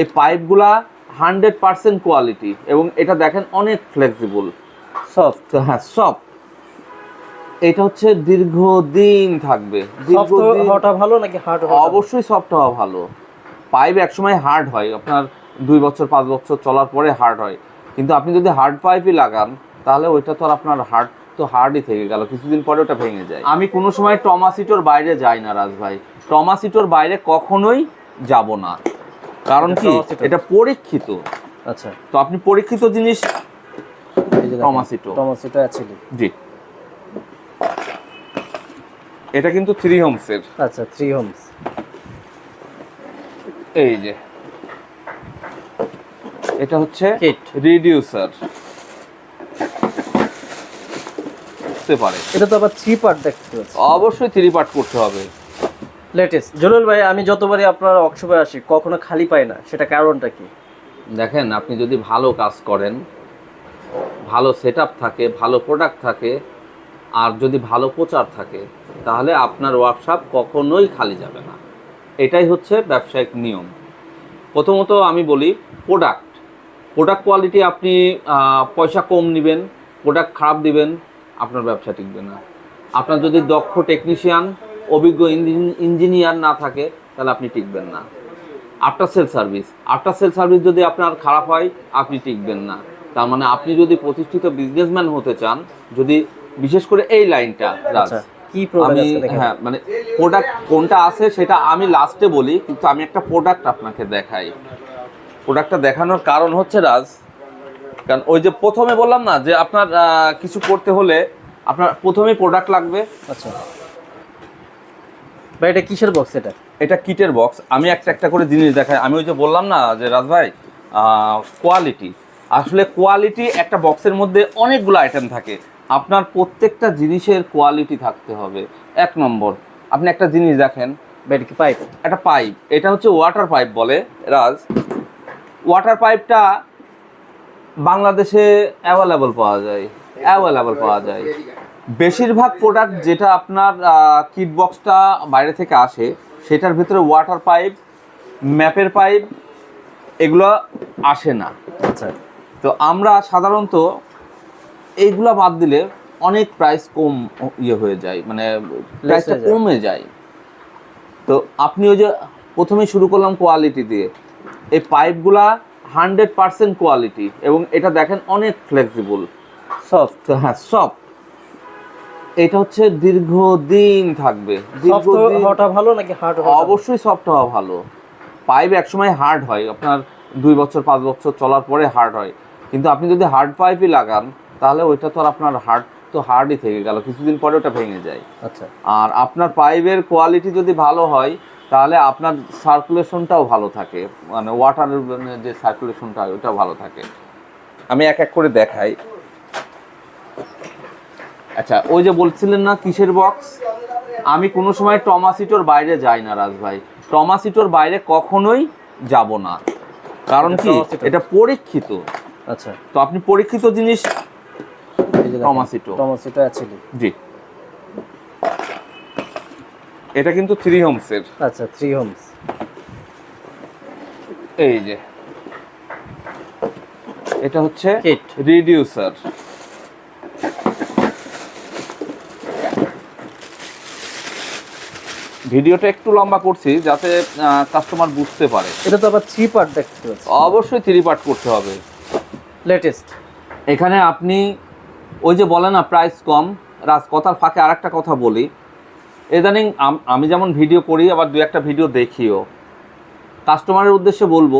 এই পাইপগুলা hundred percent quality এবং এটা দেখেন অনেক ফ্লেক্সিবল সফট হ্যাঁ সফট এটা হচ্ছে দীর্ঘদিন থাকবে। হওয়াটা ভালো নাকি হার্ড অবশ্যই সফট হওয়া ভালো। পাইপ একসময় হার্ড হয়। আপনার দুই বছর পাঁচ বছর চলার পরে হার্ড হয়। কিন্তু আপনি যদি হার্ড পাইপই লাগান তাহলে ওইটা তো আর আপনার হার্ড তো হার্ডই থেকে গেল। কিছুদিন পরে ওটা ভেঙে যায়। আমি কোনো সময় টমাসিটোর বাইরে যাই না রাজ ভাই। টমাসিটোর বাইরে কখনোই যাব না। কারণ কি? এটা পরীক্ষিত। আচ্ছা। তো আপনি পরীক্ষিত জিনিস টমাসিটো। টমাসিটো অ্যাকচুয়ালি জি। এটা কিন্তু থ্রি হোমসের আচ্ছা থ্রি হোমস এই যে। এটা হচ্ছে. রিডিউসার পারে এটা তো আবার থ্রি পার্ট দেখতে পাচ্ছি। অবশ্যই থ্রি পার্ট করতে হবে। লেটেস্ট জলিল ভাই, আমি যতবারই আপনার ওয়ার্কশপে আসি, কখনো খালি পাই না। সেটা কারণটা কি? দেখেন, আপনি যদি ভালো কাজ করেন, ভালো সেট থাকে, ভালো প্রোডাক্ট থাকে, আর যদি ভালো প্রচার থাকে, তাহলে আপনার ওয়ার্কশপ কখনোই খালি যাবে না। এটাই হচ্ছে ব্যবসায়িক নিয়ম। প্রথমত আমি বলি প্রোডাক্ট প্রোডাক্ট কোয়ালিটি আপনি পয়সা কম নেবেন প্রোডাক্ট খারাপ দিবেন, আপনার ব্যবসা টিকবে না। আপনার যদি দক্ষ টেকনিশিয়ান অভিজ্ঞ ইঞ্জিনিয়ার না থাকে তাহলে আপনি টিকবেন না। After sale service after sale service যদি আপনার খারাপ হয় আপনি টিকবেন না। তার মানে আপনি যদি প্রতিষ্ঠিত বিজনেসম্যান হতে চান যদি বিশেষ করে এই লাইনটা রাজ আচ্ছা কি আমি হ্যাঁ মানে প্রোডাক্ট কোনটা আছে সেটা আমি লাস্টে বলি কিন্তু আমি একটা প্রোডাক্ট আপনাকে দেখাই। প্রোডাক্টটা দেখানোর কারণ হচ্ছে রাজ কারণ ওই যে প্রথমে বললাম না যে আপনার কিছু করতে হলে আপনার প্রথমে প্রোডাক্ট লাগবে। আচ্ছা। ভাই এটা কিসের বক্স এটা? এটা কিটের বক্স আমি একটা একটা করে জিনিস দেখাই। আমি ওই যে বললাম না যে রাজ ভাই কোয়ালিটি আসলে কোয়ালিটি একটা বক্সের মধ্যে অনেকগুলো আইটেম থাকে। আপনার প্রত্যেকটা জিনিসের কোয়ালিটি থাকতে হবে। এক নম্বর আপনি একটা জিনিস দেখেন। এটা কি পাইপ একটা পাইপ এটা হচ্ছে ওয়াটার পাইপ বলে রাজ। ওয়াটার পাইপটা বাংলাদেশে অ্যাভেলেবল পাওয়া যায়। অ্যাভেলেবল পাওয়া যায়। বেশিরভাগ প্রোডাক্ট যেটা আপনার কিট বক্সটা বাইরে থেকে আসে সেটার ভিতরে ওয়াটার পাইপ ম্যাপের পাইপ এগুলো আসে না। আচ্ছা। তো আমরা সাধারণত এইগুলো বাদ দিলে অনেক প্রাইস কম ইয়ে হয়ে যায় মানে প্রাইসটা কমে যায়। তো আপনি ওই যে প্রথমেই শুরু করলাম কোয়ালিটি দিয়ে এই পাইপগুলা হান্ড্রেড পার্সেন্ট কোয়ালিটি এবং এটা দেখেন অনেক ফ্লেক্সিবল সফট হ্যাঁ সব এটা হচ্ছে দীর্ঘদিন থাকবে। হওয়াটা ভালো নাকি হার্ড অবশ্যই সফট হওয়া ভালো। পাইপ একসময় হার্ড হয়। আপনার দুই বছর পাঁচ বছর চলার পরে হার্ড হয়। কিন্তু আপনি যদি হার্ড পাইপই লাগান তাহলে ওইটা তো আর আপনার হার্ড তো হার্ডই থেকে গেল। কিছুদিন পরে ওটা ভেঙে যায়। আচ্ছা। আর আপনার পাইপের কোয়ালিটি যদি ভালো হয় তাহলে আপনার সার্কুলেশনটাও ভালো থাকে। মানে ওয়াটারের যে সার্কুলেশনটা হয় ওটাও ভালো থাকে। আমি এক এক করে দেখাই। আচ্ছা ওই যে বলছিলেন না কিসের বক্স আমি কোনো সময় টমাসিটোর বাইরে যাই না রাজ ভাই। টমাসিটোর বাইরে কখনোই যাব না। কারণ কি? এটা পরীক্ষিত। আচ্ছা। তো আপনি পরীক্ষিত জিনিস টমাসিটো। টমাসিটো অ্যাকচুয়ালি জি। এটা কিন্তু থ্রি হোমসের আচ্ছা থ্রি হোমস এই যে। এটা হচ্ছে. রিডিউসার ভিডিওটা একটু লম্বা করছি যাতে কাস্টমার বুঝতে পারে। এটা তো আবার থ্রি পার্ট দেখতে পাচ্ছি। অবশ্যই থ্রি পার্ট করতে হবে। লেটেস্ট এখানে আপনি ওই যে বলে না প্রাইস কম। রাজ কথার ফাঁকে আরেকটা কথা বলি। ইদানিং আমি যেমন ভিডিও করি আবার দু একটা ভিডিও দেখিও। কাস্টমারের উদ্দেশ্যে বলব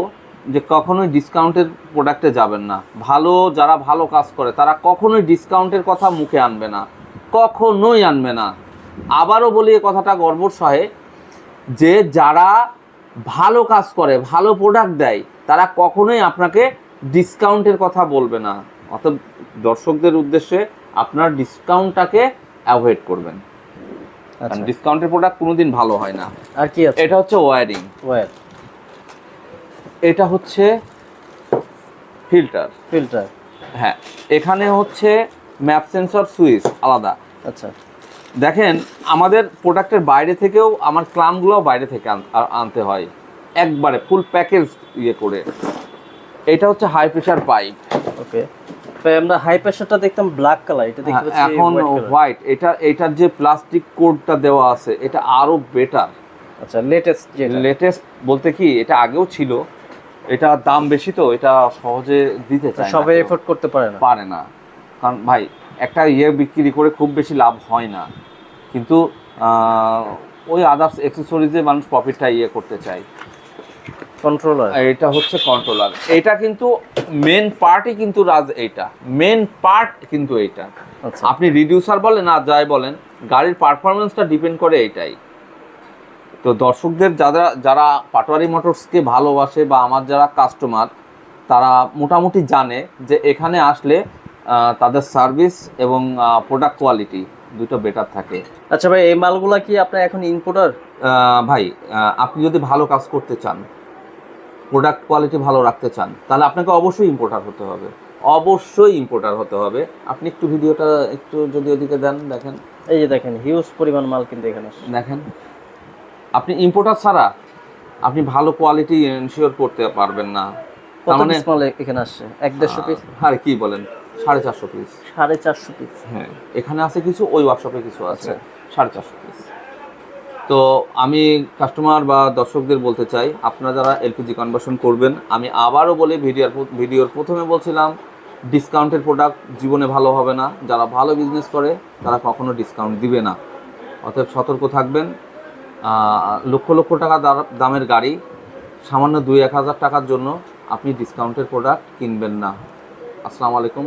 যে কখনোই ডিসকাউন্টের প্রোডাক্টে যাবেন না। ভালো যারা ভালো কাজ করে তারা কখনোই ডিসকাউন্টের কথা মুখে আনবে না। কখনোই আনবে না। আবারও বলি এ কথাটা গর্বর সহে যে যারা ভালো কাজ করে ভালো প্রোডাক্ট দেয় তারা কখনোই আপনাকে ডিসকাউন্টের কথা বলবে না। অর্থাৎ দর্শকদের উদ্দেশ্যে আপনার ডিসকাউন্টটাকে অ্যাভয়েড করবেন। কারণ আচ্ছা। ডিসকাউন্টের প্রোডাক্ট কোনোদিন ভালো হয় না। আর কি আছে? এটা হচ্ছে ওয়ারিং ওয়্যার এটা হচ্ছে ফিল্টার ফিল্টার হ্যাঁ এখানে হচ্ছে ম্যাপ সেন্সর সুইচ আলাদা। আচ্ছা। দেখেন আমাদের প্রোডাক্টের বাইরে থেকেও আমার ক্লামগুলোও বাইরে থেকে আনতে হয়। একবারে ফুল প্যাকেজ ইয়ে করে। এটা হচ্ছে হাই প্রেশার পাইপ ওকে ভাই আমরা হাই প্রেশারটা দেখতাম ব্ল্যাক কালার এটা দেখতে পাচ্ছি হ্যাঁ, এখন হোয়াইট এটা এটার যে প্লাস্টিক কোডটা দেওয়া আছে এটা আরও বেটার আচ্ছা লেটেস্ট যেটা। লেটেস্ট বলতে কি এটা আগেও ছিল। এটা দাম বেশি তো এটা সহজে দিতে চায় সবাই। এফোর্ড করতে পারে না। পারে না। কারণ ভাই একটা ইয়ে বিক্রি করে খুব বেশি লাভ হয় না। কিন্তু ওই আদার্স অ্যাক্সেসরিজে মানুষ প্রফিটটা ইয়ে করতে চায়। কন্ট্রোলার এটা হচ্ছে কন্ট্রোলার এটা কিন্তু মেন পার্টই কিন্তু রাজ এইটা। মেন পার্ট কিন্তু এইটা। আচ্ছা। আপনি রিডিউসার বলেন আর যাই বলেন গাড়ির পারফরমেন্সটা ডিপেন্ড করে এইটাই। তো দর্শকদের যারা যারা পাটোয়ারি মোটরসকে ভালোবাসে বা আমার যারা কাস্টমার তারা মোটামুটি জানে যে এখানে আসলে তাদের সার্ভিস এবং প্রোডাক্ট কোয়ালিটি দুটো বেটার থাকে। আচ্ছা ভাই এই মালগুলা কি আপনার এখন ইম্পোর্টার ভাই আপনি যদি ভালো কাজ করতে চান প্রোডাক্ট কোয়ালিটি ভালো রাখতে চান তাহলে আপনাকে অবশ্যই ইম্পোর্টার হতে হবে। অবশ্যই ইম্পোর্টার হতে হবে। আপনি একটু ভিডিওটা একটু যদি ওদিকে দেন দেখেন। এই যে দেখেন হিউজ পরিমাণ মাল কিন্তু এখানে দেখেন আপনি ইম্পোর্টার ছাড়া আপনি ভালো কোয়ালিটি এনশিওর করতে পারবেন না। তার মানে এখানে আসছে? এক দেড়শো পিস আর কি বলেন? সাড়ে চারশো পিস সাড়ে চারশো পিস হ্যাঁ এখানে আছে কিছু ওই ওয়ার্কশপে কিছু আছে। আচ্ছা। সাড়ে চারশো পিস তো আমি কাস্টমার বা দর্শকদের বলতে চাই আপনারা যারা এলপিজি কনভার্সন করবেন আমি আবারও বলি ভিডিওর ভিডিওর প্রথমে বলছিলাম ডিসকাউন্টের প্রোডাক্ট জীবনে ভালো হবে না। যারা ভালো বিজনেস করে তারা কখনো ডিসকাউন্ট দিবে না। অতএব সতর্ক থাকবেন। লক্ষ লক্ষ টাকা দামের গাড়ি সামান্য দুই এক হাজার টাকার জন্য আপনি ডিসকাউন্টের প্রোডাক্ট কিনবেন না। আসসালামু আলাইকুম।